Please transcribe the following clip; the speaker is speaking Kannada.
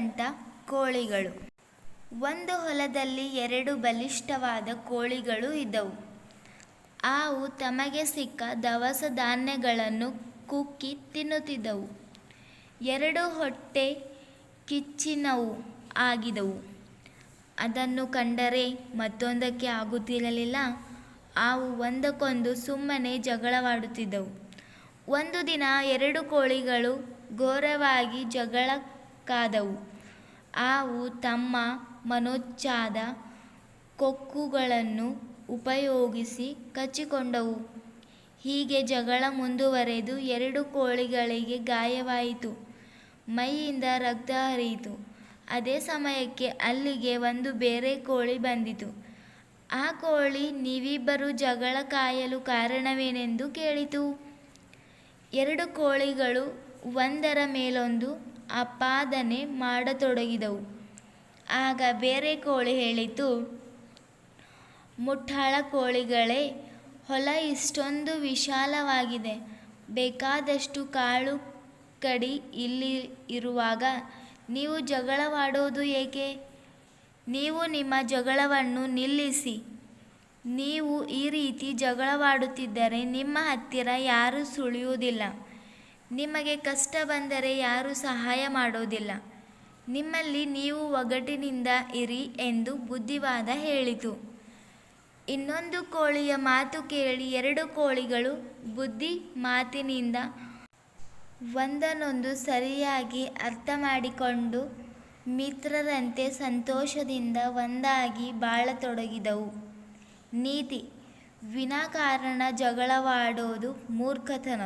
ನೀಲಕಂಠ ಕೋಳಿಗಳು. ಒಂದು ಹೊಲದಲ್ಲಿ ಎರಡು ಬಲಿಷ್ಠವಾದ ಕೋಳಿಗಳು ಇದ್ದವು. ಆವು ತಮಗೆ ಸಿಕ್ಕ ದವಸ ಧಾನ್ಯಗಳನ್ನು ಕುಕ್ಕಿ ತಿನ್ನುತ್ತಿದ್ದವು. ಎರಡು ಹೊಟ್ಟೆ ಕಿಚ್ಚಿನವು ಆಗಿದವು. ಅದನ್ನು ಕಂಡರೆ ಮತ್ತೊಂದಕ್ಕೆ ಆಗುತ್ತಿರಲಿಲ್ಲ. ಆವು ಒಂದಕ್ಕೊಂದು ಸುಮ್ಮನೆ ಜಗಳವಾಡುತ್ತಿದ್ದವು. ಒಂದು ದಿನ ಎರಡು ಕೋಳಿಗಳು ಘೋರವಾಗಿ ಜಗಳಕ್ಕಾದವು ಅವು ತಮ್ಮ ಮನೋಚ್ಚಾದ ಕೊಕ್ಕುಗಳನ್ನು ಉಪಯೋಗಿಸಿ ಕಚ್ಚಿಕೊಂಡವು. ಹೀಗೆ ಜಗಳ ಮುಂದುವರೆದು ಎರಡು ಕೋಳಿಗಳಿಗೆ ಗಾಯವಾಯಿತು. ಮೈಯಿಂದ ರಕ್ತ ಹರಿಯಿತು. ಅದೇ ಸಮಯಕ್ಕೆ ಅಲ್ಲಿಗೆ ಒಂದು ಬೇರೆ ಕೋಳಿ ಬಂದಿತು. ಆ ಕೋಳಿ ನೀವಿಬ್ಬರು ಜಗಳ ಕಾಯಲು ಕಾರಣವೇನೆಂದು ಕೇಳಿತು. ಎರಡು ಕೋಳಿಗಳು ಒಂದರ ಮೇಲೊಂದು ಆಪಾದನೆ ಮಾಡತೊಡಗಿದವು. ಆಗ ಬೇರೆ ಕೋಳಿ ಹೇಳಿತು ಮುಠಾಳ ಕೋಳಿಗಳೇ, ಹೊಲ ಇಷ್ಟೊಂದು ವಿಶಾಲವಾಗಿದೆ. ಬೇಕಾದಷ್ಟು ಕಾಳು ಕಡಿ ಇಲ್ಲಿ ಇರುವಾಗ ನೀವು ಜಗಳವಾಡೋದು ಏಕೆ? ನೀವು ನಿಮ್ಮ ಜಗಳವನ್ನು ನಿಲ್ಲಿಸಿ. ನೀವು ಈ ರೀತಿ ಜಗಳವಾಡುತ್ತಿದ್ದರೆ ನಿಮ್ಮ ಹತ್ತಿರ ಯಾರೂ ಸುಳಿಯುವುದಿಲ್ಲ. ನಿಮಗೆ ಕಷ್ಟ ಬಂದರೆ ಯಾರೂ ಸಹಾಯ ಮಾಡೋದಿಲ್ಲ. ನಿಮ್ಮಲ್ಲಿ ನೀವು ಒಗಟಿನಿಂದ ಇರಿ ಎಂದು ಬುದ್ಧಿವಾದ ಹೇಳಿತು. ಇನ್ನೊಂದು ಕೋಳಿಯ ಮಾತು ಕೇಳಿ ಎರಡು ಕೋಳಿಗಳು ಬುದ್ಧಿ ಮಾತಿನಿಂದ ಒಂದನ್ನೊಂದು ಸರಿಯಾಗಿ ಅರ್ಥ ಮಾಡಿಕೊಂಡು ಮಿತ್ರರಂತೆ ಸಂತೋಷದಿಂದ ಒಂದಾಗಿ ಬಾಳತೊಡಗಿದವು. ನೀತಿ, ವಿನಾಕಾರಣ ಜಗಳವಾಡೋದು ಮೂರ್ಖತನ.